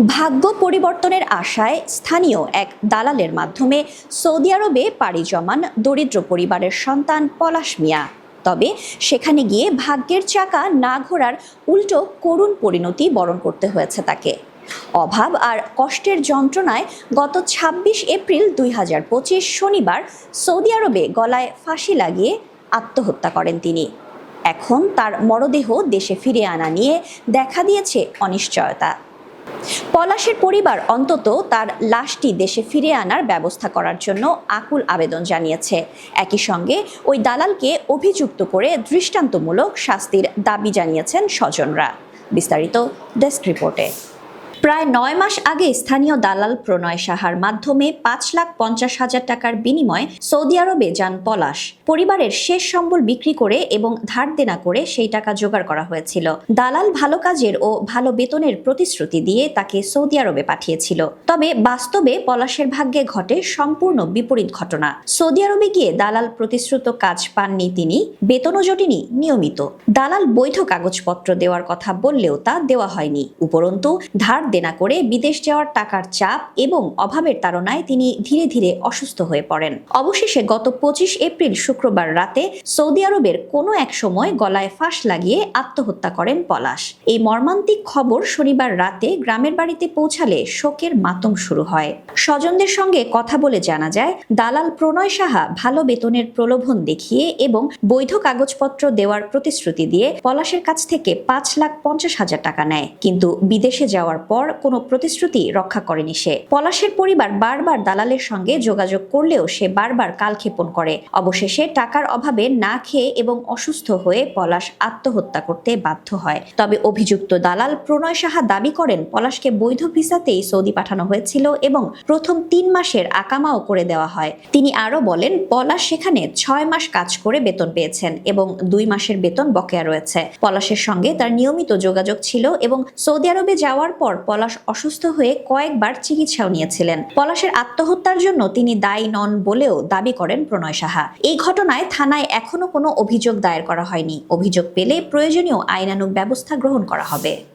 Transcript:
ভাগ্য পরিবর্তনের আশায় স্থানীয় এক দালালের মাধ্যমে সৌদি আরবে পাড়ি জমান দরিদ্র পরিবারের সন্তান পলাশ মিয়া। তবে সেখানে গিয়ে ভাগ্যের চাকা না ঘোরার উল্টো করুণ পরিণতি বরণ করতে হয়েছে তাকে। অভাব আর কষ্টের যন্ত্রণায় গত ২৬ এপ্রিল দুই হাজার পঁচিশ শনিবার সৌদি আরবে গলায় ফাঁসি লাগিয়ে আত্মহত্যা করেন তিনি। এখন তার মরদেহ দেশে ফিরে আনা নিয়ে দেখা দিয়েছে অনিশ্চয়তা। পলাশের পরিবার অন্তত তার লাশটি দেশে ফিরে আনার ব্যবস্থা করার জন্য আকুল আবেদন জানিয়েছে। একই সঙ্গে ওই দালালকে অভিযুক্ত করে দৃষ্টান্তমূলক শাস্তির দাবি জানিয়েছেন স্বজনরা। বিস্তারিত ডেস্ক রিপোর্টে। প্রায় নয় মাস আগে স্থানীয় দালাল প্রণয় সাহার মাধ্যমে পাঁচ লাখ পঞ্চাশ হাজার টাকার বিনিময়ে সৌদি আরবে যান পলাশ। পরিবারের শেষ সম্বল বিক্রি করে এবং ধার দেনা করে সেই টাকা জোগাড় করা হয়েছিল। দালাল ভালো কাজের ও ভালো বেতনের প্রতিশ্রুতি দিয়ে তাকে সৌদি আরবে পাঠিয়েছিল। তবে বাস্তবে পলাশের ভাগ্যে ঘটে সম্পূর্ণ বিপরীত ঘটনা। সৌদি আরবে গিয়ে দালাল প্রতিশ্রুত কাজ পাননি তিনি, বেতনও জটেনি, নিয়মিত। দালাল বৈধ কাগজপত্র দেওয়ার কথা বললেও তা দেওয়া হয়নি। উপরন্তু ধার দেনা করে বিদেশ যাওয়ার টাকার চাপ এবং অভাবের তাড়নায় তিনি ধীরে ধীরে অসুস্থ হয়ে পড়েন। অবশেষে গত পঁচিশ এপ্রিল শুক্রবার রাতে সৌদি আরবের কোনো এক সময় গলায় ফাঁস লাগিয়ে আত্মহত্যা করেন পলাশ। এই মর্মান্তিক খবর শনিবার রাতে গ্রামের বাড়িতে পৌঁছালে শোকের মাতম শুরু হয়। স্বজনদের সঙ্গে কথা বলে জানা যায়, দালাল প্রণয় সাহা ভালো বেতনের প্রলোভন দেখিয়ে এবং বৈধ কাগজপত্র দেওয়ার প্রতিশ্রুতি দিয়ে পলাশের কাছ থেকে পাঁচ লাখ পঞ্চাশ হাজার টাকা নেয়। কিন্তু বিদেশে যাওয়ার পর কোনো প্রতিশ্রুতি রক্ষা করেনি সে। পলাশের পরিবার বারবার দালালের সঙ্গে যোগাযোগ করলেও সে বারবার কালক্ষেপণ করে। অবশেষে টাকার অভাবে না খেয়ে এবং অসুস্থ হয়ে পলাশ আত্মহত্যা করতে বাধ্য হয়। তবে অভিযুক্ত দালাল প্রণয় সাহা দাবি করেন, পলাশকে বৈধ ভিসাতেই সৌদি পাঠানো হয়েছিল এবং প্রথম তিন মাসের আকামাও করে দেওয়া হয়। তিনি আরও বলেন, পলাশ সেখানে ছয় মাস কাজ করে বেতন পেয়েছেন এবং দুই মাসের বেতন বকেয়া রয়েছে। পলাশের সঙ্গে তার নিয়মিত যোগাযোগ ছিল এবং সৌদি আরবে যাওয়ার পর পলাশ অসুস্থ হয়ে কয়েকবার চিকিৎসাও নিয়েছিলেন। পলাশের আত্মহত্যার জন্য তিনি দায়ী নন বলেও দাবি করেন প্রণয় সাহা। এই ঘটনায় থানায় এখনও কোনো অভিযোগ দায়ের করা হয়নি। অভিযোগ পেলে প্রয়োজনীয় আইনানুগ ব্যবস্থা গ্রহণ করা হবে।